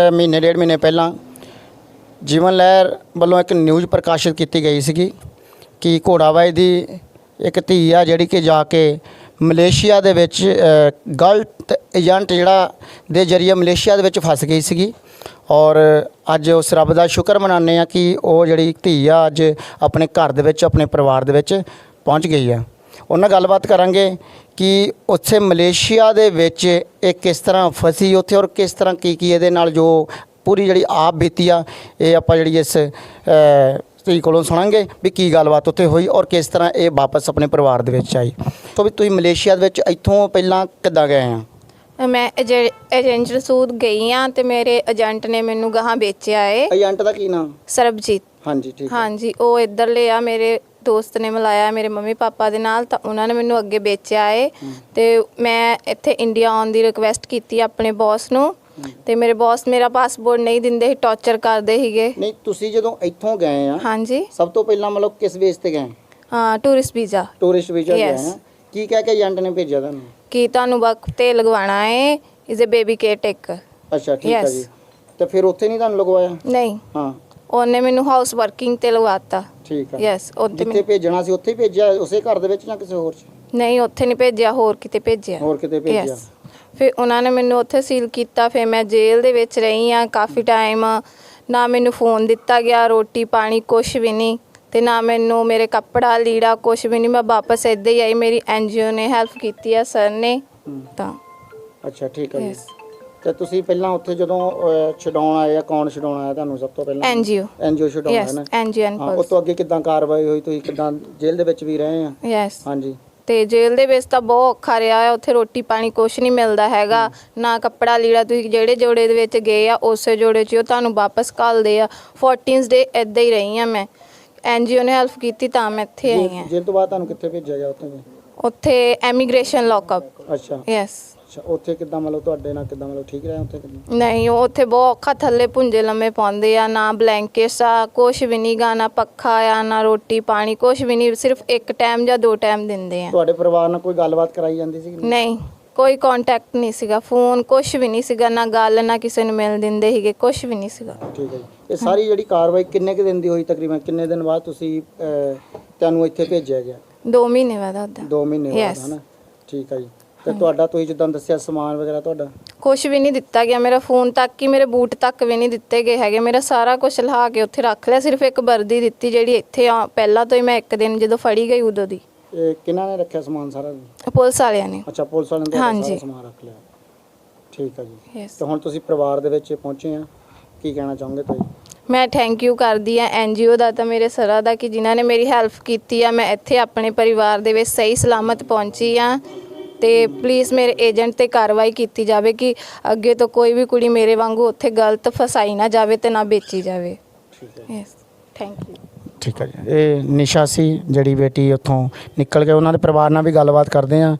ਮਹੀਨੇ ਡੇਢ ਮਹੀਨੇ ਪਹਿਲਾਂ ਜੀਵਨ ਲਹਿਰ ਵੱਲੋਂ ਇੱਕ ਨਿਊਜ਼ ਪ੍ਰਕਾਸ਼ਿਤ ਕੀਤੀ ਗਈ ਸੀਗੀ ਕਿ ਘੋੜਾਬਾਈ ਦੀ ਇੱਕ ਧੀ ਆ ਜਿਹੜੀ ਕਿ ਜਾ ਕੇ ਮਲੇਸ਼ੀਆ ਦੇ ਵਿੱਚ ਅ, ਗਲਤ ਏਜੰਟ ਜਿਹੜਾ ਦੇ ਜਰੀਏ ਮਲੇਸ਼ੀਆ ਦੇ ਵਿੱਚ ਫਸ ਗਈ ਸੀਗੀ। ਔਰ ਅੱਜ ਉਸ ਰੱਬ ਦਾ ਸ਼ੁਕਰ ਮਨਾਉਂਦੇ ਆ ਕਿ ਉਹ ਜਿਹੜੀ ਧੀ ਆ ਅੱਜ ਆਪਣੇ ਘਰ ਦੇ ਵਿੱਚ ਆਪਣੇ ਪਰਿਵਾਰ ਦੇ ਵਿੱਚ ਪਹੁੰਚ ਗਈ ਆ। ਉਹਨਾਂ ਗੱਲਬਾਤ ਕਰਾਂਗੇ ਕਿ ਉੱਥੇ ਮਲੇਸ਼ੀਆ ਦੇ ਵਿੱਚ ਇਹ ਕਿਸ ਤਰ੍ਹਾਂ ਫਸੀ ਉੱਥੇ ਔਰ ਕਿਸ ਤਰ੍ਹਾਂ ਕੀ ਕੀ ਇਹਦੇ ਨਾਲ ਜੋ ਪੂਰੀ ਜਿਹੜੀ ਆਪ ਬੀਤੀ ਆ ਇਹ ਆਪਾਂ ਜਿਹੜੀ ਇਸ ਧੀ ਕੋਲੋਂ ਸੁਣਾਂਗੇ ਵੀ ਕੀ ਗੱਲਬਾਤ ਉੱਥੇ ਹੋਈ ਔਰ ਕਿਸ ਤਰ੍ਹਾਂ ਇਹ ਵਾਪਸ ਆਪਣੇ ਪਰਿਵਾਰ ਦੇ ਵਿੱਚ ਆਈ। ਸੋ ਵੀ ਤੁਸੀਂ ਮਲੇਸ਼ੀਆ ਦੇ ਵਿੱਚ ਇੱਥੋਂ ਪਹਿਲਾਂ ਕਿੱਦਾਂ ਗਏ ਆ? ਮੈਂ ਏਜੰ- ਏਜੰਟ ਰਸੂਦ ਗਈ ਆ ਤੇ ਮੇਰੇ ਏਜੰਟ ਨੇ ਮੈਨੂੰ ਗਾਹਾਂ ਵੇਚਿਆ ਏ। ਏਜੰਟ ਦਾ ਕੀ ਨਾਮ? ਸਰਬਜੀਤ। ਹਾਂਜੀ ਠੀਕ ਹਾਂਜੀ ਉਹ ਇੱਧਰ ਲਿਆ ਮੇਰੇ ਦੋਸਤ ਨੇ ਮਿਲਾਇਆ ਮੇਰੇ ਮੰਮੀ ਪਾਪਾ ਦੇ ਨਾਲ ਤਾਂ ਉਹਨਾਂ ਨੇ ਮੈਨੂੰ ਅੱਗੇ ਵੇਚਿਆ ਏ। ਤੇ ਮੈਂ ਇੱਥੇ ਇੰਡੀਆ ਆਉਣ ਦੀ ਰਿਕਵੈਸਟ ਕੀਤੀ ਆਪਣੇ ਬੌਸ ਨੂੰ। ਤੇ ਮੇਰੇ ਬੌਸ ਮੇਰਾ ਪਾਸਪੋਰਟ ਨਹੀਂ ਦਿੰਦੇ ਸੀ ਟੌਰਚਰ ਕਰਦੇ ਸੀਗੇ। ਨਹੀਂ ਤੁਸੀਂ ਜਦੋਂ ਇੱਥੋਂ ਗਏ ਆ ਹਾਂਜੀ। ਸਭ ਤੋਂ ਪਹਿਲਾਂ ਮਤਲਬ ਕਿਸ ਬੇਸ ਤੇ ਗਏ? ਹਾਂ ਟੂਰਿਸਟ ਵੀਜ਼ਾ ਟੂਰਿਸਟ ਵੀਜ਼ਾ ਗਏ. ਆ। ਕੀ ਕਹਿ ਕੇ ਏਜੰਟ ਨੇ ਭੇਜਿਆ ਤੁਹਾਨੂੰ? ਕੀ ਤੁਹਾਨੂੰ ਵਕਤ ਤੇ ਲਗਵਾਉਣਾ ਏ? Is a baby caretaker ਅੱਛਾ ਠੀਕ ਹੈ. ਜੀ। ਤੇ ਫਿਰ ਉੱਥੇ ਨਹੀਂ ਤੁਹਾਨੂੰ ਲਗਵਾਇਆ? ਨਹੀਂ। ਹਾਂ। ਉਹਨੇ ਮੈਨੂੰ ਹਾਊਸ ਵਰਕਿੰਗ ਤੇ ਲਗਵਾਤਾ। ਠੀਕ ਹੈ ਯੈਸ ਉੱਥੇ ਜਿੱਥੇ ਮੈਨੂੰ- ਭੇਜਣਾ ਸੀ ਉੱਥੇ ਹੀ ਭੇਜਿਆ ਉਸੇ ਘਰ ਦੇ ਵਿੱਚ ਜਾਂ ਕਿਸੇ ਹੋਰ ਚ? ਨਹੀਂ ਉੱਥੇ ਨਹੀਂ ਭੇਜਿਆ ਹੋਰ ਕਿਤੇ ਭੇਜਿਆ। ਹੋਰ ਕਿਤੇ ਭੇਜਿਆ। Yes. ਫਿਰ ਉਹਨਾਂ ਨੇ ਮੈਨੂੰ ਉੱਥੇ ਸੀਲ ਕੀਤਾ ਫਿਰ ਮੈਂ ਜੇਲ੍ਹ ਦੇ ਵਿੱਚ ਰਹੀ ਆ ਕਾਫੀ ਟਾਈਮ ਨਾ ਮੈਨੂੰ ਫੋਨ ਦਿੱਤਾ ਗਿਆ ਰੋਟੀ ਪਾਣੀ ਕੁਝ ਵੀ ਨਹੀਂ ਤੇ ਨਾ ਮੈਨੂੰ ਮੇਰੇ ਕੱਪੜਾ ਲੀੜਾ ਕੁਝ ਵੀ ਨਹੀਂ। ਮੈਂ ਵਾਪਸ ਇੱਦਾਂ ਹੀ ਆਈ ਮੇਰੀ ਐਨਜੀਓ ਨੇ ਹੈਲਪ ਕੀਤੀ ਆ ਸਰ ਨੇ ਹੂੰ। ਤਾਂ। ਅੱਛਾ ਠੀਕ ਹੈ ਜੀ। ਯੈਸ ਤੇ ਤੁਸੀਂ ਪਹਿਲਾਂ ਉੱਥੇ ਜਦੋਂ ਅਹ, ਛਡਾਉਣ ਆਏ ਆ ਕੌਣ ਛਡਾਉਣ ਆਇਆ ਤੁਹਾਨੂੰ ਸਭ ਤੋਂ ਪਹਿਲਾਂ? ਐਨਜੀਓ ਐਨਜੀਓ ਛਡਾਉਣ ਆਇਆ ਯੈਸ ਨਾ? ਐਂਡ ਹਾਂ ਉਸ ਤੋਂ ਅੱਗੇ ਕਿੱਦਾਂ ਕਾਰਵਾਈ ਹੋਈ? ਤੁਸੀਂ ਕਿੱਦਾਂ ਜੇਲ੍ਹ ਦੇ ਵਿੱਚ ਵੀ ਰਹੇ ਆ? ਯੈਸ ਹਾਂਜੀ। ਤੇ ਜੇਲ੍ਹ ਦੇ ਵਿੱਚ ਤਾਂ ਬਹੁਤ ਔਖਾ ਰਿਹਾ ਹੈ ਉੱਥੇ ਰੋਟੀ ਪਾਣੀ ਕੁਛ ਨਹੀਂ ਮਿਲਦਾ ਹੈਗਾ ਨਾ ਕੱਪੜਾ ਲੀੜਾ ਤੁਸੀਂ ਜਿਹੜੇ ਜੋੜੇ ਦੇ ਵਿੱਚ ਗਏ ਆ ਉਸੇ ਜੋੜੇ 'ਚ ਹੀ ਉਹ ਤੁਹਾਨੂੰ ਵਾਪਸ ਘੱਲਦੇ ਆ। 14th ਡੇ ਇਦਾਂ ਹੀ ਰਹੀ ਆ ਮੈਂ। ਐਨਜੀਓ ਨੇ ਹੈਲਪ ਕੀਤੀ ਤਾਂ ਮੈਂ ਇੱਥੇ ਆਈ ਜੇਲ੍ਹ ਆ ਜੇਲ੍ਹ ਤੋਂ ਬਾਅਦ ਤੁਹਾਨੂੰ ਕਿੱਥੇ ਭੇਜਿਆ ਗਿਆ ਉੱਥੇ? ਉੱਥੇ ਐਮੀਗ੍ਰੇਸ਼ਨ ਲੌਕਅਪ ਅੱਛਾ। ਯੈਸ ਅੱਛਾ ਉੱਥੇ ਕਿੱਦਾਂ ਮਤਲਬ ਤੁਹਾਡੇ ਨਾਲ ਕਿੱਦਾਂ ਮਤਲਬ ਠੀਕ ਰਿਹਾ ਉੱਥੇ ਕਿੱਦਾਂ? ਨਹੀਂ ਉਹ ਉੱਥੇ ਬਹੁਤ ਔਖਾ ਥੱਲੇ ਪੁੰਜੇ ਲੰਮੇ ਪਾਉਂਦੇ ਆ ਨਾ ਬਲੈਂਕਟਸ ਆ ਕੁਛ ਵੀ ਨਹੀਂ ਗਾ ਨਾ ਪੱਖਾ ਆ ਨਾ ਰੋਟੀ ਪਾਣੀ ਕੁਛ ਵੀ ਨਹੀਂ ਸਿਰਫ ਇੱਕ ਟਾਈਮ ਜਾਂ ਦੋ ਟਾਈਮ ਦਿੰਦੇ ਆ। ਤੁਹਾਡੇ ਪਰਿਵਾਰ ਨਾਲ ਕੋਈ ਗੱਲਬਾਤ ਕਰਾਈ ਜਾਂਦੀ ਸੀ ਕਿ ਨਹੀਂ? ਨਹੀਂ ਕੋਈ ਕੰਟੈਕਟ ਨਹੀਂ ਸੀਗਾ ਫੋਨ ਕੁਛ ਵੀ ਨਹੀਂ ਸੀਗਾ ਨਾ ਗੱਲ ਨਾ ਕਿਸੇ ਨੂੰ ਮਿਲ ਦਿੰਦੇ ਸੀਗੇ ਕੁਛ ਵੀ ਨਹੀਂ ਸੀਗਾ। ਠੀਕ ਹੈ ਜੀ। ਇਹ ਸਾਰੀ ਜਿਹੜੀ ਕਾਰਵਾਈ ਕਿੰਨੇ ਕੁ ਦਿਨ ਦੀ ਹੋਈ ਤਕਰੀਬਨ? ਕਿੰਨੇ ਦਿਨ ਬਾਅਦ ਤੁਸੀਂ ਅਹ, ਤੁਹਾਨੂੰ ਇੱਥੇ ਭੇਜਿਆ ਗਿਆ? 2 ਮਹੀਨੇ ਬਾਅਦ ਉਹਦਾ। 2 ਮਹੀਨੇ ਬਾਅਦ Yes. ਹਨਾ? ਠੀਕ ਹੈ ਜੀ। ਤੇ ਤੁਹਾਡਾ ਤੁਸੀਂ ਜਿੱਦਾਂ ਦੱਸਿਆ ਸਮਾਨ ਵਗੈਰਾ ਤੁਹਾਡਾ? ਕੁਛ ਵੀ ਨਹੀਂ ਦਿੱਤਾ ਗਿਆ। ਮੇਰਾ ਫੋਨ ਤੱਕ ਹੀ ਮੇਰੇ ਬੂਟ ਤੱਕ ਵੀ ਨਹੀਂ ਦਿੱਤੇ ਗਏ ਹੈਗੇ। ਮੇਰਾ ਸਾਰਾ ਕੁਝ ਲਹਾ ਕੇ ਉੱਥੇ ਰੱਖ ਲਿਆ। ਸਿਰਫ ਇੱਕ ਵਰਦੀ ਦਿੱਤੀ ਜਿਹੜੀ ਇੱਥੇ ਆ- ਪਹਿਲਾਂ ਤੋਂ ਹੀ ਮੈਂ ਇੱਕ ਦਿਨ ਜਦੋਂ ਫੜੀ ਗਈ ਉਦੋਂ ਦੀ। ਇਹ ਕਿਹਨਾਂ ਨੇ ਰੱਖਿਆ ਸਮਾਨ ਸਾਰਾ? ਪੁਲਿਸ ਵਾਲਿਆਂ ਨੇ। ਅੱਛਾ ਪੁਲਿਸ ਵਾਲਿਆਂ ਨੇ ਤੁਹਾਡਾ ਸਾਰਾ ਹਾਂਜੀ। ਸਮਾਨ ਰੱਖ ਲਿਆ। ਠੀਕ ਹੈ ਜੀ। ਤੇ ਹੁਣ ਤੁਸੀਂ ਪਰਿਵਾਰ ਦੇ ਵਿੱਚ ਪਹੁੰਚੇ ਆ। ਕੀ ਕਹਿਣਾ ਚਾਹੋਗੇ ਤੁਸੀਂ? ਮੈਂ ਥੈਂਕ ਯੂ ਕਰਦੀ ਆ ਐਨਜੀਓ ਦਾ ਤਾਂ ਮੇਰੇ ਸਰਾਂ ਦਾ ਕਿ ਜਿਨ੍ਹਾਂ ਨੇ ਮੇਰੀ ਹੈਲਪ ਕੀਤੀ ਆ। ਮੈਂ ਇੱਥੇ ਆਪਣੇ ਪਰਿਵਾਰ ਦੇ ਵਿੱਚ ਸਹੀ ਸਲਾਮਤ ਪਹੁੰਚੀ ਆ। ਤੇ ਪਲੀਜ਼ ਮੇਰੇ ਏਜੰਟ ਤੇ ਕਾਰਵਾਈ ਕੀਤੀ ਜਾਵੇ ਕਿ ਅੱਗੇ ਤੋਂ ਕੋਈ ਵੀ ਕੁੜੀ ਮੇਰੇ ਵਾਂਗੂ ਉੱਥੇ ਗਲਤ ਫਸਾਈ ਨਾ ਜਾਵੇ ਤੇ ਨਾ ਵੇਚੀ ਜਾਵੇ। ਠੀਕ ਹੈ। ਯੈਸ ਥੈਂਕ ਯੂ ਠੀਕ ਹੈ ਜੀ। ਇਹ ਨਿਸ਼ਾ ਸੀ ਜਿਹੜੀ ਬੇਟੀ ਉੱਥੋਂ ਨਿਕਲ ਕੇ ਉਹਨਾਂ ਦੇ ਪਰਿਵਾਰ ਨਾਲ ਵੀ ਗੱਲਬਾਤ ਕਰਦੇ ਆ।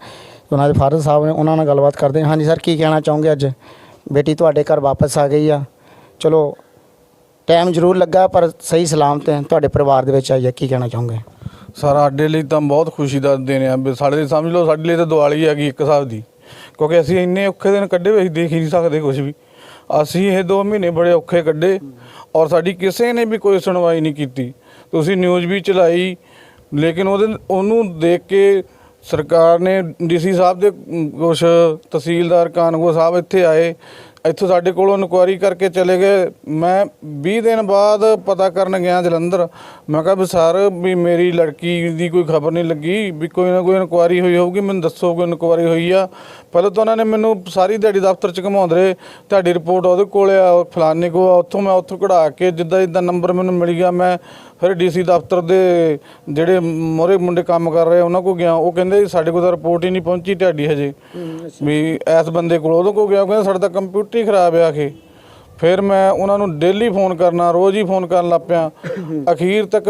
ਉਹਨਾਂ ਦੇ ਫਾਦਰ ਸਾਹਿਬ ਨੇ ਉਹਨਾਂ ਨਾਲ ਗੱਲਬਾਤ ਕਰਦੇ ਹਾਂ ਹਾਂਜੀ ਸਰ ਕੀ ਕਹਿਣਾ ਚਾਹੋਗੇ ਅੱਜ? ਬੇਟੀ ਤੁਹਾਡੇ ਘਰ ਵਾਪਸ ਆ ਗਈ ਆ। ਚਲੋ ਟਾਈਮ ਜ਼ਰੂਰ ਲੱਗਾ ਪਰ ਸਹੀ ਸਲਾਮਤ ਹੈ। ਤੁਹਾਡੇ ਪਰਿਵਾਰ ਦੇ ਵਿੱਚ ਆਈ ਹੈ ਕੀ ਕਹਿਣਾ ਚਾਹੋਗੇ? ਸਰ ਸਾਡੇ ਲਈ ਤਾਂ ਬਹੁਤ ਖੁਸ਼ੀ ਦਾ ਦਿਨ ਆ, ਵੀ ਸਾਡੇ ਲਈ ਸਮਝ ਲਓ, ਸਾਡੇ ਲਈ ਤਾਂ ਦੀਵਾਲੀ ਹੈਗੀ ਇੱਕ ਹਿਸਾਬ ਦੀ। ਕਿਉਂਕਿ ਅਸੀਂ ਇੰਨੇ ਔਖੇ ਦਿਨ ਕੱਢੇ ਹੋਏ ਅਸੀਂ ਦੇਖ ਹੀ ਨਹੀਂ ਸਕਦੇ ਕੁਝ ਵੀ। ਅਸੀਂ ਇਹ 2 ਮਹੀਨੇ ਬੜੇ ਔਖੇ ਕੱਢੇ ਔਰ ਸਾਡੀ ਕਿਸੇ ਨੇ ਵੀ ਕੋਈ ਸੁਣਵਾਈ ਨਹੀਂ ਕੀਤੀ। ਤੁਸੀਂ ਨਿਊਜ਼ ਵੀ ਚਲਾਈ, ਲੇਕਿਨ ਉਹਦੇ ਉਹਨੂੰ ਦੇਖ ਕੇ ਸਰਕਾਰ ਨੇ ਡੀਸੀ ਸਾਹਿਬ ਦੇ ਕੁਝ ਤਹਿਸੀਲਦਾਰ, ਕਾਨੂੰਗੋ ਸਾਹਿਬ ਇੱਥੇ ਆਏ। ਇੱਥੋਂ ਸਾਡੇ ਕੋਲੋਂ ਇਨਕੁਆਇਰੀ ਕਰਕੇ ਚਲੇ ਗਏ। ਮੈਂ 20 ਦਿਨ ਬਾਅਦ ਪਤਾ ਕਰਨ ਗਿਆ ਜਲੰਧਰ। ਮੈਂ ਕਿਹਾ ਵੀ ਸਰ, ਵੀ ਮੇਰੀ ਲੜਕੀ ਦੀ ਕੋਈ ਖਬਰ ਨਹੀਂ ਲੱਗੀ, ਵੀ ਕੋਈ ਨਾ ਕੋਈ ਇਨਕੁਆਇਰੀ ਹੋਈ ਹੋਊਗੀ, ਮੈਨੂੰ ਦੱਸੋ ਕੋਈ ਇਨਕੁਆਇਰੀ ਹੋਈ ਆ। ਪਹਿਲਾਂ ਤਾਂ ਉਹਨਾਂ ਨੇ ਮੈਨੂੰ ਸਾਰੀ ਦਿਹਾੜੀ ਦਫ਼ਤਰ ਚ ਘੁਮਾਉਂਦੇ ਰਹੇ। ਤੁਹਾਡੀ ਰਿਪੋਰਟ ਉਹਦੇ ਕੋਲ ਆ, ਉਹ ਫਲਾਣੇ ਕੋ ਆ, ਉੱਥੋਂ ਮੈਂ ਉੱਥੋਂ ਕਢਾ ਕੇ ਜਿੱਦਾਂ ਜਿੱਦਾਂ ਨੰਬਰ ਮੈਨੂੰ ਮਿਲ ਗਿਆ, ਮੈਂ ਫਿਰ ਡੀਸੀ ਦਫ਼ਤਰ ਦੇ ਜਿਹੜੇ ਮੋਰੇ ਮੁੰਡੇ ਕੰਮ ਕਰ ਰਹੇ ਉਹਨਾਂ ਕੋ ਗਿਆ। ਉਹ ਕਹਿੰਦੇ ਸਾਡੇ ਕੋਲ ਤਾਂ ਰਿਪੋਰਟ ਹੀ ਨਹੀਂ ਪਹੁੰਚੀ ਤੁਹਾਡੀ ਹਜੇ। ਵੀ ਇਸ ਬੰਦੇ ਕੋਲ ਉਹਦੇ ਕੋਲ ਗਿਆ, ਉਹ ਕਹਿੰਦਾ ਸਾਡਾ ਤਾਂ ਕੰਪਿਊਟਰ ਹੀ ਖਰਾਬ ਆ ਕੇ ਫਿਰ ਮੈਂ ਉਹਨਾਂ ਨੂੰ ਡੇਲੀ ਫੋਨ ਕਰਨਾ, ਰੋਜ਼ ਹੀ ਫੋਨ ਕਰਨ ਲੱਗ ਪਿਆ। ਅਖੀਰ ਤੱਕ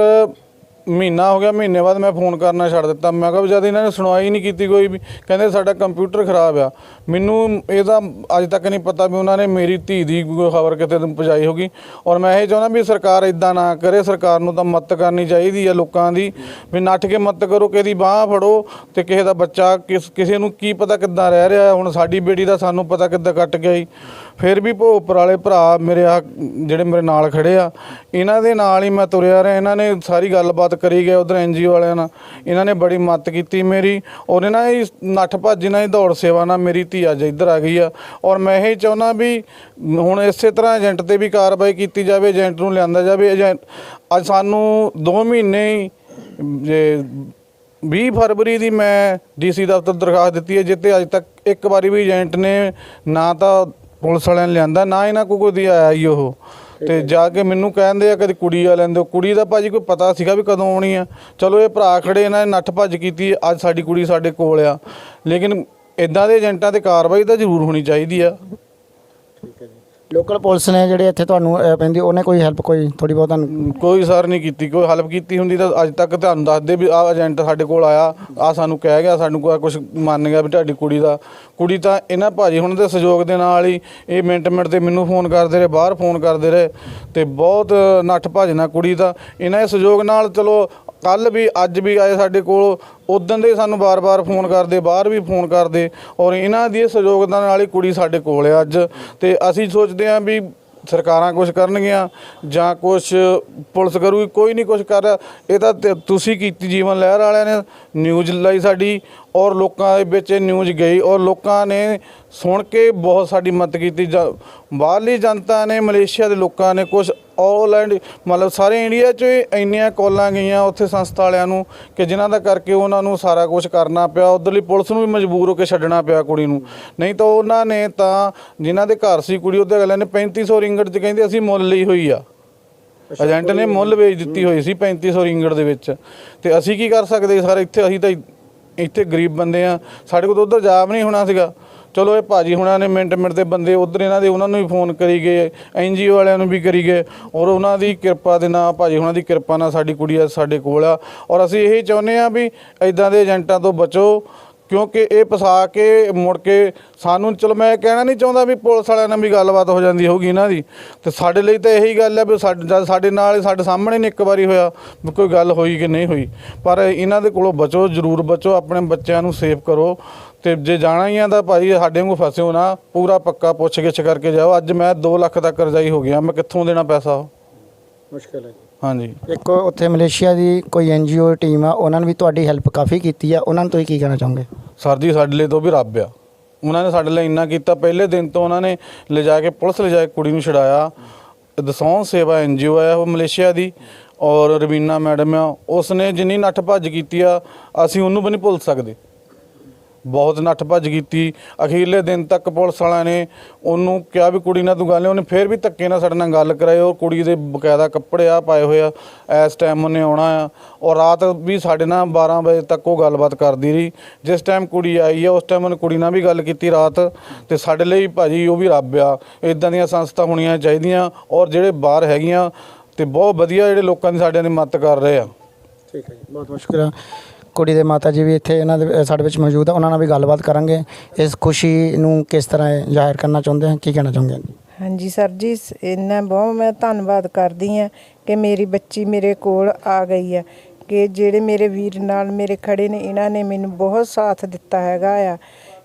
ਮਹੀਨਾ ਹੋ ਗਿਆ, ਮਹੀਨੇ ਬਾਅਦ ਮੈਂ ਫੋਨ ਕਰਨਾ ਛੱਡ ਦਿੱਤਾ। ਮੈਂ ਕਿਹਾ ਵੀ ਜਦ ਇਹਨਾਂ ਨੇ ਸੁਣਵਾਈ ਨਹੀਂ ਕੀਤੀ ਕੋਈ ਵੀ, ਕਹਿੰਦੇ ਸਾਡਾ ਕੰਪਿਊਟਰ ਖਰਾਬ ਆ। ਮੈਨੂੰ ਇਹਦਾ ਅੱਜ ਤੱਕ ਨਹੀਂ ਪਤਾ ਵੀ ਉਹਨਾਂ ਨੇ ਮੇਰੀ ਧੀ ਦੀ ਕੋਈ ਖਬਰ ਕਿਤੇ ਤੋਂ ਪਹੁੰਚਾਈ ਹੋਗੀ ਔਰ ਮੈਂ ਇਹ ਚਾਹੁੰਦਾ ਵੀ ਸਰਕਾਰ ਇਦਾਂ ਨਾ ਕਰੇ, ਸਰਕਾਰ ਨੂੰ ਤਾਂ ਮਦਦ ਕਰਨੀ ਚਾਹੀਦੀ ਆ ਲੋਕਾਂ ਦੀ। ਵੀ ਨੱਠ ਕੇ ਮਦਦ ਕਰੋ, ਕਿਸੇ ਦੀ ਬਾਹ ਫੜੋ ਤੇ ਕਿਸੇ ਦਾ ਬੱਚਾ ਕਿਸ, ਕਿਸੇ ਨੂੰ ਕੀ ਪਤਾ ਕਿੱਦਾਂ ਰਹਿ ਰਿਹਾ ਹੁਣ ਸਾਡੀ ਬੇਟੀ ਦਾ ਸਾਨੂੰ ਪਤਾ ਕਿੱਦਾਂ ਕੱਟ ਗਿਆ ਜੀ। ਫਿਰ ਵੀ ਭੋਪਰ ਵਾਲੇ ਭਰਾ ਮੇਰੇ ਆ, ਜਿਹੜੇ ਮੇਰੇ ਨਾਲ ਖੜੇ ਆ, ਇਹਨਾਂ ਦੇ ਨਾਲ ਹੀ ਮੈਂ ਤੁਰਿਆ ਰਿਹਾ, ਇਹਨਾਂ ਨੇ ਸਾਰੀ ਗੱਲਬਾਤ ਕਰੀ ਗਏ ਉਧਰ ਐਨਜੀਓ ਵਾਲਿਆਂ ਨਾਲ। ਇਹਨਾਂ ਨੇ ਬੜੀ ਮਦਦ ਕੀਤੀ ਮੇਰੀ ਔਰ ਇਹਨਾਂ ਦੀ ਨੱਠ ਭੱਜ ਨਾਲ ਹੀ ਦੌੜ ਸੇਵਾ ਨਾਲ ਮੇਰੀ ਧੀ ਅੱਜ ਇੱਧਰ ਆ ਗਈ ਆ। ਔਰ ਮੈਂ ਇਹ ਚਾਹੁੰਦਾ ਵੀ ਹੁਣ ਇਸੇ ਤਰ੍ਹਾਂ ਏਜੰਟ ਤੇ ਵੀ ਕਾਰਵਾਈ ਕੀਤੀ ਜਾਵੇ, ਏਜੰਟ ਨੂੰ ਲਿਆਂਦਾ ਜਾਵੇ। ਏਜੰਟ, ਅੱਜ ਸਾਨੂੰ 2 ਮਹੀਨੇ ਹੀ, ਜੇ 20 ਫਰਵਰੀ ਦੀ ਮੈਂ ਡੀਸੀ ਦਫ਼ਤਰ ਦਰਖਾਸਤ ਦਿੱਤੀ ਹੈ ਜਿੱਤੇ ਅੱਜ ਤੱਕ ਇੱਕ ਵਾਰੀ ਵੀ ਏਜੰਟ ਨੇ ਨਾ ਤਾਂ ਪੁਲਿਸ ਵਾਲਿਆਂ ਨੇ ਲਿਆਂਦਾ, ਨਾ ਇਹਨਾਂ ਕੋਲ ਕੋਈ ਆਇਆ ਹੀ ਉਹ। ਤੇ ਜਾ ਕੇ ਮੈਨੂੰ ਕਹਿੰਦੇ ਆ ਕਦੇ ਕੁੜੀ ਆ ਲੈਂਦੇ ਕੁੜੀ ਦਾ ਭਾਜੀ ਕੋਈ ਪਤਾ ਸੀਗਾ ਵੀ ਕਦੋਂ ਆਉਣੀ ਆ। ਚਲੋ ਇਹ ਭਰਾ ਖੜੇ, ਇਹਨਾਂ ਨੇ ਨੱਠ ਭੱਜ ਕੀਤੀ, ਅੱਜ ਸਾਡੀ ਕੁੜੀ ਸਾਡੇ ਕੋਲ ਆ। ਲੇਕਿਨ ਇਦਾਂ ਦੇ ਏਜੰਟਾਂ ਤੇ ਕਾਰਵਾਈ ਤਾਂ ਜ਼ਰੂਰ ਹੋਣੀ ਚਾਹੀਦੀ ਆ। ਠੀਕ ਹੈ ਲੋਕਲ ਪੁਲਿਸ ਨੇ ਜਿਹੜੇ ਇੱਥੇ ਤੁਹਾਨੂੰ ਅਹ, ਪੈਂਦੀ ਉਹਨੇ ਕੋਈ ਹੈਲਪ ਕੋਈ ਥੋੜੀ ਬਹੁਤ ਤੁਹਾਨੂੰ? ਕੋਈ ਸਰ ਨਹੀਂ ਕੀਤੀ ਕੋਈ ਹੈਲਪ ਕੀਤੀ ਹੁੰਦੀ ਤਾਂ ਅੱਜ ਤੱਕ ਤੁਹਾਨੂੰ ਦੱਸਦੇ ਵੀ ਆਹ ਏਜੰਟ ਸਾਡੇ ਕੋਲ ਆਇਆ ਆ ਸਾਨੂੰ ਕਹਿ ਗਿਆ ਸਾਨੂੰ ਕੋਈ ਕੁਝ ਮੰਨ ਗਿਆ ਵੀ ਤੁਹਾਡੀ ਕੁੜੀ ਦਾ। ਕੁੜੀ ਤਾਂ ਇਹਨਾਂ ਭਾਜੀ ਹੁਣ ਦੇ ਸਹਿਯੋਗ ਦੇ ਨਾਲ ਹੀ ਇਹ ਮਿੰਟ ਮਿੰਟ ਤੇ ਮੈਨੂੰ ਫੋਨ ਕਰਦੇ ਰਹੇ ਬਾਹਰ ਫੋਨ ਕਰਦੇ ਰਹੇ ਤੇ ਬਹੁਤ ਨੱਠ ਭੱਜਣਾ ਕੁੜੀ ਦਾ। ਇਹਨਾਂ ਦੇ ਸਹਿਯੋਗ ਨਾਲ ਚਲੋ ਕੱਲ ਵੀ, ਅੱਜ ਵੀ ਆਏ ਸਾਡੇ ਕੋਲ ਉਦੋਂ ਦੇ ਸਾਨੂੰ ਬਾਰ-ਬਾਰ ਫੋਨ ਕਰਦੇ, ਬਾਹਰ ਵੀ ਫੋਨ ਕਰਦੇ ਔਰ ਇਹਨਾਂ ਦੀ ਸਹਿਯੋਗ ਦੇ ਨਾਲ ਹੀ ਕੁੜੀ ਸਾਡੇ ਕੋਲ ਹੈ ਅੱਜ। ਤੇ ਅਸੀਂ ਸੋਚਦੇ ਹਾਂ ਵੀ ਸਰਕਾਰਾਂ ਕੁਝ ਕਰਨਗੀਆਂ ਜਾਂ ਕੁਝ ਪੁਲਿਸ ਕਰੂਗੀ ਕੋਈ ਨਹੀਂ ਕੁਝ ਕਰ ਰਿਹਾ ਇਹ ਤਾਂ ਤੁਸੀਂ ਕੀਤੀ ਜੀਵਨ ਲਹਿਰ ਵਾਲਿਆਂ ਨੇ, ਨਿਊਜ਼ ਲਾਈ ਸਾਡੀ ਔਰ ਲੋਕਾਂ ਦੇ ਵਿੱਚ ਇਹ ਨਿਊਜ਼ ਗਈ ਔਰ ਲੋਕਾਂ ਨੇ ਸੁਣ ਕੇ ਬਹੁਤ ਸਾਡੀ ਮਦਦ ਕੀਤੀ। ਜਾਂ- ਬਾਹਰਲੀ ਜਨਤਾ ਨੇ ਮਲੇਸ਼ੀਆ ਦੇ ਲੋਕਾਂ ਨੇ ਕੁਝ ਆਲੈਂਡ ਮਤਲਬ ਸਾਰੇ ਇੰਡੀਆ 'ਚ ਹੀ ਇੰਨੀਆਂ ਕਾਲਾਂ ਗਈਆਂ ਉੱਥੇ ਸੰਸਥਾ ਵਾਲਿਆਂ ਨੂੰ ਕਿ ਜਿਨ੍ਹਾਂ ਦਾ ਕਰਕੇ ਉਹਨਾਂ ਨੂੰ ਸਾਰਾ ਕੁਝ ਕਰਨਾ ਪਿਆ। ਉਧਰਲੀ ਪੁਲਿਸ ਨੂੰ ਵੀ ਮਜਬੂਰ ਹੋ ਕੇ ਛੱਡਣਾ ਪਿਆ ਕੁੜੀ ਨੂੰ। ਨਹੀਂ ਤਾਂ ਉਹਨਾਂ ਨੇ ਤਾਂ ਜਿਨ੍ਹਾਂ ਦੇ ਘਰ ਸੀ ਕੁੜੀ ਉਹਦੇ ਅਗਲੇ ਨੇ 3500 ਰਿੰਗਟ 'ਚ ਕਹਿੰਦੇ ਅਸੀਂ ਮੁੱਲ ਲਈ ਹੋਈ ਆ। ਏਜੰਟ ਨੇ ਮੁੱਲ ਵੇਚ ਦਿੱਤੀ ਹੋਈ ਸੀ 3500 ਰਿੰਗਟ ਦੇ ਵਿੱਚ। ਤੇ ਅਸੀਂ ਕੀ ਕਰ ਸਕਦੇ ਸਰ ਇੱਥੇ ਅਸੀਂ ਤਾਂ ਇੱਥੇ ਗਰੀਬ ਬੰਦੇ ਆ। ਸਾਡੇ ਕੋਲ ਤਾਂ ਉਧਰ ਜਾ ਨਹੀਂ ਹੋਣਾ ਸੀਗਾ। ਚਲੋ ਇਹ ਭਾਜੀ ਹੁਣਾਂ ਨੇ ਮਿੰਟ ਮਿੰਟ ਦੇ ਬੰਦੇ ਉਧਰ ਇਹਨਾਂ ਦੇ ਉਹਨਾਂ ਨੂੰ ਵੀ ਫੋਨ ਕਰੀ ਗਏ ਐਨਜੀਓ ਵਾਲਿਆਂ ਨੂੰ ਵੀ ਕਰੀ ਗਏ। ਔਰ ਉਹਨਾਂ ਦੀ ਕਿਰਪਾ ਦੇ ਨਾਲ, ਭਾਜੀ ਹੁਣਾਂ ਦੀ ਕਿਰਪਾ ਨਾਲ ਸਾਡੀ ਕੁੜੀ ਆ ਸਾਡੇ ਕੋਲ ਆ। ਔਰ ਅਸੀਂ ਇਹੀ ਚਾਹੁੰਦੇ ਆ ਵੀ ਇਦਾਂ ਦੇ ਏਜੰਟਾਂ ਤੋਂ ਬਚੋ। ਕਿਉਂਕਿ ਇਹ ਫਸਾ ਕੇ ਮੁੜ ਕੇ ਸਾਨੂੰ ਚਲੋ ਮੈਂ ਕਹਿਣਾ ਨਹੀਂ ਚਾਹੁੰਦਾ ਵੀ ਪੁਲਿਸ ਵਾਲਿਆਂ ਨਾਲ ਵੀ ਗੱਲਬਾਤ ਹੋ ਜਾਂਦੀ ਹੋਊਗੀ ਇਹਨਾਂ ਦੀ। ਤੇ ਸਾਡੇ ਲਈ ਤਾਂ ਇਹੀ ਗੱਲ ਹੈ ਵੀ ਸਾਡੇ ਸਾਡੇ ਨਾਲ ਹੀ ਸਾਡੇ ਸਾਹਮਣੇ ਨਹੀਂ ਇੱਕ ਵਾਰੀ ਹੋਇਆ ਵੀ ਕੋਈ ਗੱਲ ਹੋਈ ਕਿ ਨਹੀਂ ਹੋਈ। ਪਰ ਇਹਨਾਂ ਦੇ ਕੋਲੋਂ ਬਚੋ, ਜ਼ਰੂਰ ਬਚੋ, ਆਪਣੇ ਬੱਚਿਆਂ ਨੂੰ ਸੇਫ ਕਰੋ। ਤੇ ਜੇ ਜਾਣਾ ਹੀ ਆ ਤਾਂ ਭਾਈ ਸਾਡੇ ਨੂੰ ਫਸਿਓ ਨਾ, ਪੂਰਾ ਪੱਕਾ ਪੁੱਛ ਗਿੱਛ ਕਰਕੇ ਜਾਓ। ਅੱਜ ਮੈਂ 2 ਲੱਖ ਤੱਕ ਕਰਜ਼ਾਈ ਹੋ ਗਿਆ ਮੈਂ ਕਿੱਥੋਂ ਦੇਣਾ ਪੈਸਾ ਮੁਸ਼ਕਲ ਹੈ ਹਾਂਜੀ। ਇੱਕ ਉੱਥੇ ਮਲੇਸ਼ੀਆ ਦੀ ਕੋਈ ਐਨਜੀਓ ਟੀਮ ਆ ਉਹਨਾਂ ਨੇ ਵੀ ਤੁਹਾਡੀ ਹੈਲਪ ਕਾਫੀ ਕੀਤੀ ਆ। ਉਹਨਾਂ ਨੂੰ ਤੁਸੀਂ ਕੀ ਕਹਿਣਾ ਚਾਹੋਗੇ? ਸਰ ਜੀ ਸਾਡੇ ਲਈ ਤਾਂ ਵੀ ਰੱਬ ਆ। ਉਹਨਾਂ ਨੇ ਸਾਡੇ ਲਈ ਇੰਨਾ ਕੀਤਾ। ਪਹਿਲੇ ਦਿਨ ਤੋਂ ਉਹਨਾਂ ਨੇ ਲਿਜਾ ਕੇ ਪੁਲਿਸ ਲਿਜਾ ਕੇ ਕੁੜੀ ਨੂੰ ਛਡਾਇਆ। ਦਸੌਂ ਸੇਵਾ ਐਨਜੀਓ ਆ ਉਹ ਮਲੇਸ਼ੀਆ ਦੀ। ਔਰ ਰਵੀਨਾ ਮੈਡਮ ਆ ਉਸ ਨੇ ਜਿੰਨੀ ਨੱਠ ਭੱਜ ਕੀਤੀ ਆ ਅਸੀਂ ਉਹਨੂੰ ਵੀ ਨਹੀਂ ਭੁੱਲ ਸਕਦੇ। ਬਹੁਤ ਨੱਠ ਭੱਜ ਕੀਤੀ। ਅਖੀਰਲੇ ਦਿਨ ਤੱਕ ਪੁਲਿਸ ਵਾਲਿਆਂ ਨੇ ਉਹਨੂੰ ਕਿਹਾ ਵੀ ਕੁੜੀ ਨਾਲ ਤੂੰ ਗੱਲ ਨਹੀਂ ਉਹਨੇ ਫੇਰ ਵੀ ਧੱਕੇ ਨਾਲ ਸਾਡੇ ਨਾਲ ਗੱਲ ਕਰਾਈ। ਉਹ ਕੁੜੀ ਦੇ ਬਕਾਇਦਾ ਕੱਪੜੇ ਆ ਪਾਏ ਹੋਏ ਆ, ਇਸ ਟਾਈਮ ਉਹਨੇ ਆਉਣਾ ਆ। ਔਰ ਰਾਤ ਵੀ ਸਾਡੇ ਨਾਲ 12 ਵਜੇ ਤੱਕ ਉਹ ਗੱਲਬਾਤ ਕਰਦੀ ਰਹੀ। ਜਿਸ ਟਾਈਮ ਕੁੜੀ ਆਈ ਆ, ਉਸ ਟਾਈਮ ਉਹਨੇ ਕੁੜੀ ਨਾਲ ਵੀ ਗੱਲ ਕੀਤੀ ਰਾਤ। ਤੇ ਸਾਡੇ ਲਈ ਭਾਜੀ ਉਹ ਵੀ ਰੱਬ ਆ। ਇਦਾਂ ਦੀਆਂ ਸੰਸਥਾ ਹੋਣੀਆਂ ਚਾਹੀਦੀਆਂ, ਔਰ ਜਿਹੜੇ ਬਾਹਰ ਹੈਗੀਆਂ, ਤੇ ਬਹੁਤ ਵਧੀਆ ਜਿਹੜੇ ਲੋਕਾਂ ਦੀ ਸਾਡਿਆਂ ਦੀ ਮਦਦ ਕਰ ਰਹੇ ਆ। ਠੀਕ ਹੈ ਜੀ, ਬਹੁਤ ਬਹੁਤ ਸ਼ੁਕਰੀਆ। ਕੁੜੀ ਦੇ ਮਾਤਾ ਜੀ ਵੀ ਇੱਥੇ ਇਹਨਾਂ ਦੇ ਸਾਡੇ ਵਿੱਚ ਮੌਜੂਦ ਆ, ਉਹਨਾਂ ਨਾਲ ਵੀ ਗੱਲਬਾਤ ਕਰਾਂਗੇ। ਇਸ ਖੁਸ਼ੀ ਨੂੰ ਕਿਸ ਤਰ੍ਹਾਂ ਜ਼ਾਹਿਰ ਕਰਨਾ ਚਾਹੁੰਦੇ ਹਨ ਕੀ ਕਹਿਣਾ ਚਾਹੁੰਦੇ ਹਨ ਹਾਂਜੀ ਸਰ ਜੀ, ਸ- ਇੰਨਾ ਬਹੁਤ ਮੈਂ ਧੰਨਵਾਦ ਕਰਦੀ ਹਾਂ ਕਿ ਮੇਰੀ ਬੱਚੀ ਮੇਰੇ ਕੋਲ ਆ ਗਈ ਆ ਕਿ ਜਿਹੜੇ ਮੇਰੇ ਵੀਰ ਨਾਲ ਮੇਰੇ ਖੜੇ ਨੇ, ਇਹਨਾਂ ਨੇ ਮੈਨੂੰ ਬਹੁਤ ਸਾਥ ਦਿੱਤਾ ਹੈਗਾ ਆ।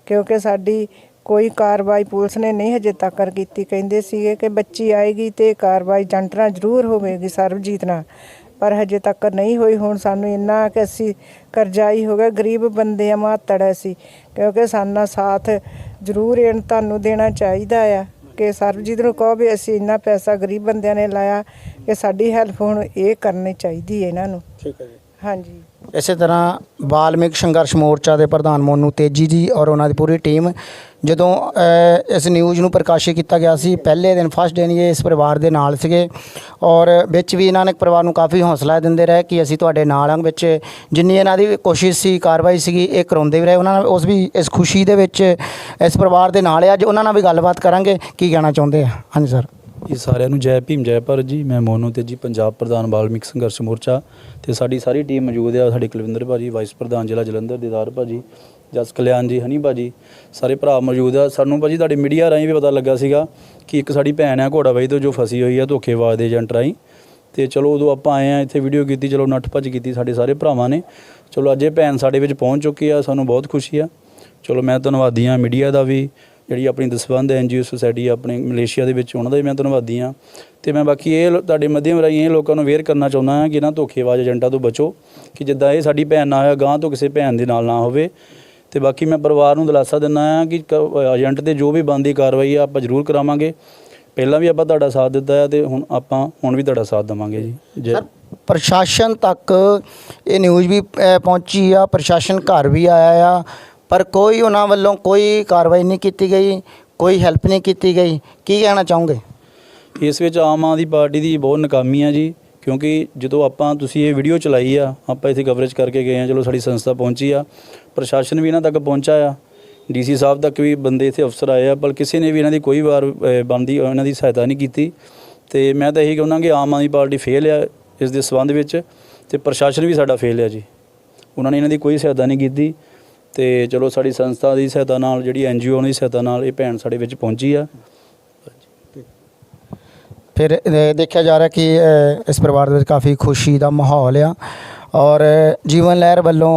ਕਿਉਂਕਿ ਸਾਡੀ ਕੋਈ ਕਾਰਵਾਈ ਪੁਲਿਸ ਨੇ ਨਹੀਂ ਹਜੇ ਤੱਕ ਕੀਤੀ। ਕਹਿੰਦੇ ਸੀਗੇ ਕਿ ਬੱਚੀ ਆਏਗੀ ਤੇ ਕਾਰਵਾਈ ਜੰਟਰਾਂ ਜ਼ਰੂਰ ਹੋਵੇਗੀ ਸਰਬਜੀਤ ਨਾਲ। ਪਰ ਹਜੇ ਤੱਕ ਨਹੀਂ ਹੋਈ। ਹੁਣ ਸਾਨੂੰ ਇੰਨਾ ਕਿ ਅਸੀਂ ਕਰਜ਼ਾਈ ਹੋ ਗਏ। ਗਰੀਬ ਬੰਦੇ ਆ, ਮਾਤੜ ਅਸੀਂ। ਕਿਉਂਕਿ ਸਾਡਾ ਸਾਥ ਜ਼ਰੂਰ ਇਹਨਾਂ ਤੁਹਾਨੂੰ ਦੇਣਾ ਚਾਹੀਦਾ ਆ ਕਿ ਸਰਬਜੀਤ ਨੂੰ ਕਹੋ ਵੀ ਅਸੀਂ ਇੰਨਾ ਪੈਸਾ ਗਰੀਬ ਬੰਦਿਆਂ ਨੇ ਲਾਇਆ ਕਿ ਸਾਡੀ ਹੈਲਪ ਹੁਣ ਇਹ ਕਰਨੀ ਚਾਹੀਦੀ ਹੈ ਇਹਨਾਂ ਨੂੰ। ਠੀਕ ਹੈ ਜੀ। ਹਾਂਜੀ। ਇਸੇ ਤਰ੍ਹਾਂ ਬਾਲਮਿਕ ਸੰਘਰਸ਼ ਮੋਰਚਾ ਦੇ ਪ੍ਰਧਾਨ ਮੋਨੂ ਤੇਜੀ ਜੀ ਔਰ ਉਹਨਾਂ ਦੀ ਪੂਰੀ ਟੀਮ ਜਦੋਂ ਅ, ਇਸ ਨਿਊਜ਼ ਨੂੰ ਪ੍ਰਕਾਸ਼ਿਤ ਕੀਤਾ ਗਿਆ ਸੀ ਪਹਿਲੇ ਦਿਨ ਫਸਟ ਦਿਨ ਹੀ ਇਹ ਇਸ ਪਰਿਵਾਰ ਦੇ ਨਾਲ ਸੀਗੇ ਔਰ ਵਿੱਚ ਵੀ ਇਹਨਾਂ ਨੇ ਪਰਿਵਾਰ ਨੂੰ ਕਾਫੀ ਹੌਸਲਾ ਦਿੰਦੇ ਰਹੇ ਕਿ ਅਸੀਂ ਤੁਹਾਡੇ ਨਾਲ ਹਾਂ ਵਿੱਚ ਜਿੰਨੀ ਇਹਨਾਂ ਦੀ ਕੋਸ਼ਿਸ਼ ਸੀ ਕਾਰਵਾਈ ਸੀਗੀ ਇਹ ਕਰਾਉਂਦੇ ਵੀ ਰਹੇ ਉਹਨਾਂ ਨਾਲ ਉਸ ਵੀ ਇਸ ਖੁਸ਼ੀ ਦੇ ਵਿੱਚ ਇਸ ਪਰਿਵਾਰ ਦੇ ਨਾਲ ਹੈ। ਅੱਜ ਉਹਨਾਂ ਨਾਲ ਵੀ ਗੱਲਬਾਤ ਕਰਾਂਗੇ ਕੀ ਕਹਿਣਾ ਚਾਹੁੰਦੇ ਆ? ਹਾਂਜੀ ਸਰ ਜੀ ਸਾਰਿਆਂ ਨੂੰ ਜੈ ਭੀਮ, ਜੈ ਭਾਰਤ ਜੀ। ਮੈਂ ਮੋਨੂ ਤੇ ਜੀ, ਪੰਜਾਬ ਪ੍ਰਧਾਨ ਬਾਲਮਿਕ ਸੰਘਰਸ਼ ਮੋਰਚਾ। ਤੇ ਸਾਡੀ ਸਾਰੀ ਟੀਮ ਮੌਜੂਦ ਆ, ਸਾਡੇ ਕੁਲਵਿੰਦਰ ਭਾਜੀ ਵਾਈਸ ਪ੍ਰਧਾਨ ਜ਼ਿਲ੍ਹਾ ਜਲੰਧਰ, ਦੀਦਾਰ ਭਾਜੀ, ਜਸ ਕਲਿਆਣ ਜੀ, ਹਨੀ ਭਾਜੀ, ਸਾਰੇ ਭਰਾ ਮੌਜੂਦ ਆ। ਸਾਨੂੰ ਭਾਜੀ ਤੁਹਾਡੇ ਮੀਡੀਆ ਰਾਹੀਂ ਵੀ ਪਤਾ ਲੱਗਾ ਸੀਗਾ ਕਿ ਇੱਕ ਸਾਡੀ ਭੈਣ ਆ ਘੋੜਾ ਘੋੜਾਬਾਈ ਤੋਂ, ਜੋ ਫਸੀ ਹੋਈ ਆ ਧੋਖੇਬਾਜ਼ ਦੇ ਏਜੰਟ ਰਾਹੀਂ। ਤੇ ਚਲੋ ਉਦੋਂ ਆਪਾਂ ਆਏ ਆ, ਇੱਥੇ ਵੀਡੀਓ ਕੀਤੀ, ਚਲੋ ਨੱਠ ਭੱਜ ਕੀਤੀ ਸਾਡੇ ਸਾਰੇ ਭਰਾਵਾਂ ਨੇ। ਚਲੋ ਅੱਜ ਇਹ ਭੈਣ ਸਾਡੇ ਵਿੱਚ ਪਹੁੰਚ ਚੁੱਕੀ ਆ, ਸਾਨੂੰ ਬਹੁਤ ਖੁਸ਼ੀ ਆ। ਚਲੋ ਮੈਂ ਧੰਨਵਾਦੀ ਆ ਮੀਡੀਆ ਦਾ ਵੀ। ਜਿਹੜੀ ਆਪਣੀ ਦਸਵੰਧ ਐਨਜੀਓ ਸੁਸਾਇਟੀ ਆਪਣੇ ਮਲੇਸ਼ੀਆ ਦੇ ਵਿੱਚ, ਉਹਨਾਂ ਦਾ ਵੀ ਮੈਂ ਧੰਨਵਾਦੀ ਹਾਂ। ਤੇ ਮੈਂ ਬਾਕੀ ਇਹ ਤੁਹਾਡੇ ਮਾਧਿਅਮ ਰਾਹੀਂ ਇਹ ਲੋਕਾਂ ਨੂੰ ਅਵੇਅਰ ਕਰਨਾ ਚਾਹੁੰਦਾ ਹਾਂ ਕਿ ਇਹਨਾਂ ਧੋਖੇਬਾਜ਼ ਏਜੰਟਾਂ ਤੋਂ ਬਚੋ, ਕਿ ਜਿੱਦਾਂ ਇਹ ਸਾਡੀ ਭੈਣ ਨਾ ਹੋਇਆ ਗਾਂ ਤੋਂ ਕਿਸੇ ਭੈਣ ਦੇ ਨਾਲ ਨਾ ਹੋਵੇ। ਤੇ ਬਾਕੀ ਮੈਂ ਪਰਿਵਾਰ ਨੂੰ ਦਿਲਾਸਾ ਦਿੰਦਾ ਹਾਂ ਕਿ ਕ- ਏਜੰਟ ਤੇ ਜੋ ਵੀ ਬਣਦੀ ਕਾਰਵਾਈ ਆ, ਆਪਾਂ ਜ਼ਰੂਰ ਕਰਾਵਾਂਗੇ। ਪਹਿਲਾਂ ਵੀ ਆਪਾਂ ਤੁਹਾਡਾ ਸਾਥ ਦਿੱਤਾ ਹੈ ਤੇ ਹੁਣ ਆਪਾਂ, ਹੁਣ ਵੀ ਤੁਹਾਡਾ ਸਾਥ ਦੇਵਾਂਗੇ ਜੀ। ਜੈ ਸਰ, ਪ੍ਰਸ਼ਾਸਨ ਤੱਕ ਇਹ ਨਿਊਜ਼ ਵੀ ਪਹੁੰਚੀ ਆ, ਪ੍ਰਸ਼ਾਸਨ ਘਰ ਵੀ ਆਇਆ ਆ। ਪਰ ਕੋਈ ਉਹਨਾਂ ਵੱਲੋਂ ਕੋਈ ਕਾਰਵਾਈ ਨਹੀਂ ਕੀਤੀ ਗਈ ਕੋਈ ਹੈਲਪ ਨਹੀਂ ਕੀਤੀ ਗਈ। ਕੀ ਕਹਿਣਾ ਚਾਹੋਗੇ? ਇਸ ਵਿੱਚ ਆਮ ਆਦਮੀ ਪਾਰਟੀ ਦੀ ਬਹੁਤ ਨਾਕਾਮੀ ਆ ਜੀ ਕਿਉਂਕਿ ਜਦੋਂ ਆਪਾਂ ਤੁਸੀਂ ਇਹ ਵੀਡੀਓ ਚਲਾਈ ਆ ਆਪਾਂ ਇੱਥੇ ਕਵਰੇਜ ਕਰਕੇ ਗਏ ਆ ਚਲੋ ਸਾਡੀ ਸੰਸਥਾ ਪਹੁੰਚੀ ਆ ਪ੍ਰਸ਼ਾਸਨ ਵੀ ਇਹਨਾਂ ਤੱਕ ਪਹੁੰਚਾ ਆ। ਡੀਸੀ ਸਾਹਿਬ ਤੱਕ ਵੀ ਬੰਦੇ ਇੱਥੇ ਅਫਸਰ ਆਏ ਆ ਪਰ ਕਿਸੇ ਨੇ ਵੀ ਇਹਨਾਂ ਦੀ ਕੋਈ ਵਾਰ ਅ, ਬਣਦੀ ਇਹਨਾਂ ਦੀ ਸਹਾਇਤਾ ਨਹੀਂ ਕੀਤੀ। ਤੇ ਮੈਂ ਤਾਂ ਇਹੀ ਕਹੁੰਦਾ ਕਿ ਆਮ ਆਦਮੀ ਪਾਰਟੀ ਫੇਲ ਆ ਇਸ ਦੇ ਸਬੰਧ ਵਿੱਚ ਤੇ ਪ੍ਰਸ਼ਾਸਨ ਵੀ ਸਾਡਾ ਫੇਲ ਆ ਜੀ। ਉਹਨਾਂ ਨੇ ਇਹਨਾਂ ਦੀ ਕੋਈ ਸਹਾਇਤਾ ਨਹੀਂ ਕੀਤੀ। ਤੇ ਚਲੋ ਸਾਡੀ ਸੰਸਥਾ ਦੀ ਸਹਾਇਤਾ ਨਾਲ, ਜਿਹੜੀ ਐਨਜੀਓ ਦੀ ਸਹਾਇਤਾ ਨਾਲ ਇਹ ਭੈਣ ਸਾਡੇ ਵਿੱਚ ਪਹੁੰਚੀ ਆ। ਫਿਰ ਦੇਖਿਆ ਜਾ ਰਿਹਾ ਕਿ ਇਸ ਪਰਿਵਾਰ ਦੇ ਵਿੱਚ ਕਾਫੀ ਖੁਸ਼ੀ ਦਾ ਮਾਹੌਲ ਆ ਔਰ ਜੀਵਨ ਲਹਿਰ ਵੱਲੋਂ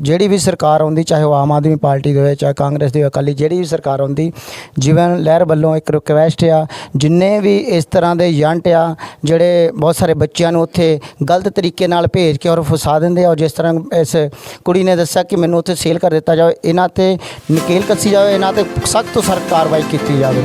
ਜਿਹੜੀ ਵੀ ਸਰਕਾਰ ਆਉਂਦੀ ਚਾਹੇ ਉਹ ਆਮ ਆਦਮੀ ਪਾਰਟੀ ਦੇ ਹੋਵੇ ਚਾਹੇ ਕਾਂਗਰਸ ਦੀ ਹੋਵੇ, ਅਕਾਲੀ ਜਿਹੜੀ ਵੀ ਸਰਕਾਰ ਆਉਂਦੀ ਜੀਵਨ ਲਹਿਰ ਵੱਲੋਂ ਇੱਕ ਰਿਕਵੈਸਟ ਆ ਜਿੰਨੇ ਵੀ ਇਸ ਤਰ੍ਹਾਂ ਦੇ ਏਜੰਟ ਆ ਜਿਹੜੇ ਬਹੁਤ ਸਾਰੇ ਬੱਚਿਆਂ ਨੂੰ ਉੱਥੇ ਗਲਤ ਤਰੀਕੇ ਨਾਲ ਭੇਜ ਕੇ ਔਰ ਫਸਾ ਦਿੰਦੇ ਆ ਔਰ ਜਿਸ ਤਰ੍ਹਾਂ ਇਸ ਕੁੜੀ ਨੇ ਦੱਸਿਆ ਕਿ ਮੈਨੂੰ ਉੱਥੇ ਸੇਲ ਕਰ ਦਿੱਤਾ ਜਾਵੇ ਇਹਨਾਂ ਤੇ ਨਕੇਲ ਕੱਸੀ ਜਾਵੇ ਇਹਨਾਂ ਤੇ ਸਖਤ ਤੋਂ ਸਖਤ ਕਾਰਵਾਈ ਕੀਤੀ ਜਾਵੇ।